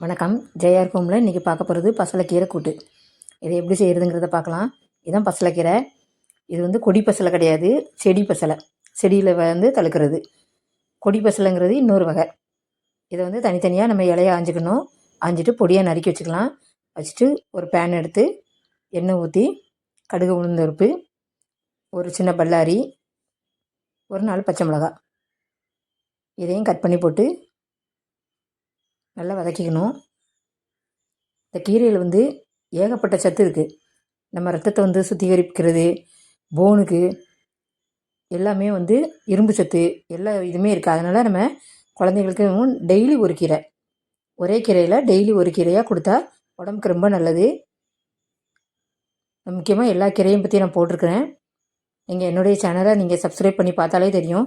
வணக்கம். ஜெயார் ஹோமில் இன்றைக்கி பார்க்க போகிறது பசலைக்கீரை கூட்டு. இதை எப்படி செய்கிறதுங்கிறத பார்க்கலாம். இதுதான் பசலைக்கீரை. இது வந்து கொடி பசலை கிடையாது. செடி பசலை. செடியில் வந்து தழுக்கிறது. கொடி பசலைங்கிறது இன்னொரு வகை. இதை வந்து தனித்தனியாக நம்ம இலையை ஆஞ்சிக்கணும் ஆஞ்சிட்டு பொடியாக நறுக்கி வச்சுக்கலாம். வச்சுட்டு ஒரு பேன் எடுத்து எண்ணெய் ஊற்றி கடுகு உளுந்தருப்பு ஒரு சின்ன பல்லாரி ஒரு நாலு பச்சை மிளகா இதையும் கட் பண்ணி போட்டு நல்லா வதக்கிக்கணும். இந்த கீரையில் வந்து ஏகப்பட்ட சத்து இருக்குது நம்ம ரத்தத்தை வந்து சுத்திகரிக்கிறது போனுக்கு எல்லாமே வந்து இரும்பு சத்து எல்லா இதுவுமே இருக்குது அதனால் நம்ம குழந்தைங்களுக்கு டெய்லி ஒரு கீரை. ஒரே கீரையில் டெய்லி ஒரு கீரையாக கொடுத்தா உடம்புக்கு ரொம்ப நல்லது. முக்கியமாக எல்லா கீரையும் பற்றி நான் போட்டிருக்கிறேன். நீங்கள் என்னுடைய சேனலை நீங்கள் சப்ஸ்கிரைப் பண்ணி பார்த்தாலே தெரியும்.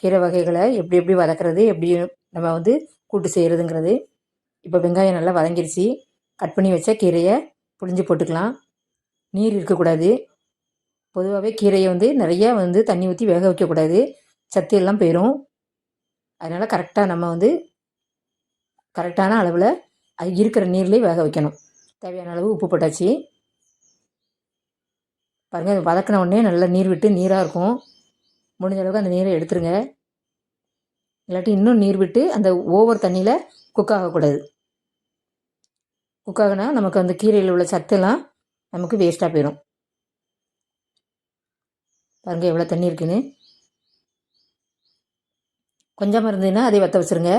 கீரை வகைகளை எப்படி எப்படி வதக்கிறது எப்படி நம்ம வந்து கூட்டு செய்கிறதுங்கிறது இப்போ வெங்காயம் நல்லா வதங்கிருச்சு. கட் பண்ணி வச்ச கீரையை புளிஞ்சு போட்டுக்கலாம். நீர் இருக்கக்கூடாது. பொதுவாகவே கீரையை வந்து நிறையா வந்து தண்ணி ஊற்றி வேக வைக்கக்கூடாது. சத்து எல்லாம் போயிடும் அதனால் கரெக்டாக நம்ம வந்து கரெக்டான அளவில் அது இருக்கிற நீர்லேயே வேக வைக்கணும். தேவையான அளவு உப்பு போட்டாச்சு. பாருங்கள் வதக்கின உடனே நல்லா நீர் விட்டு நீராக இருக்கும். முடிஞ்ச அளவுக்கு அந்த நீரை எடுத்துருங்க. இல்லாட்டி இன்னும் நீர் விட்டு அந்த ஓவர் தண்ணியில் குக் ஆகக்கூடாது. குக் ஆகினா நமக்கு அந்த கீரையில் உள்ள சத்துலாம் நமக்கு வேஸ்ட்டாக போயிடும். பாருங்கள் எவ்வளோ தண்ணி இருக்குன்னு. கொஞ்சமாக இருந்ததுன்னா அதை வற்ற வச்சுருங்க.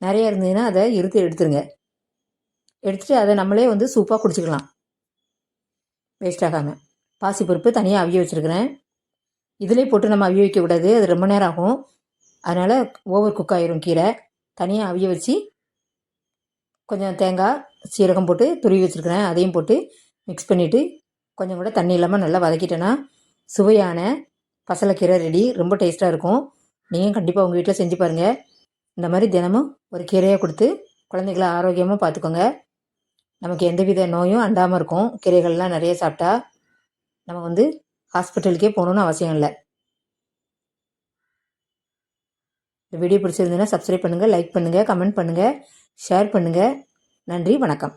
நிறையா இருந்ததுன்னா அதை இருத்து எடுத்துருங்க. எடுத்துகிட்டு அதை நம்மளே வந்து சூப்பாக குடிச்சிக்கலாம். வேஸ்ட் ஆகாமல் பாசிப்பருப்பு தனியாக அவிய வச்சுருக்கிறேன். இதிலே போட்டு நம்ம அவிய வைக்கக்கூடாது. அது ரொம்ப நேரம் ஆகும். அதனால் ஓவர் குக் ஆயிரும் கீரை. தனியாக அவிய வச்சு கொஞ்சம் தேங்காய் சீரகம் போட்டு துருவி வச்சுருக்கிறேன். அதையும் போட்டு மிக்ஸ் பண்ணிவிட்டு கொஞ்சம் கூட தண்ணி இல்லாமல் நல்லா வதக்கிட்டேன்னா சுவையான பசலைக்கீரை ரெடி ரொம்ப டேஸ்ட்டாக இருக்கும். நீங்கள் கண்டிப்பாக உங்கள் வீட்டில் செஞ்சு பாருங்கள் இந்த மாதிரி தினமும் ஒரு கீரையை கொடுத்து குழந்தைகளை ஆரோக்கியமாக பார்த்துக்கோங்க நமக்கு எந்தவித நோயும் அண்டாமல் இருக்கும். கீரைகள்லாம் நிறைய சாப்பிட்டா நம்ம வந்து ஹாஸ்பிட்டலுக்கே போகணுன்னு அவசியம் இல்லை. இந்த வீடியோ பிடிச்சிருந்ததுன்னா சப்ஸ்கிரைப் பண்ணுங்கள் லைக் பண்ணுங்கள் கமெண்ட் பண்ணுங்கள் ஷேர் பண்ணுங்கள் நன்றி வணக்கம்.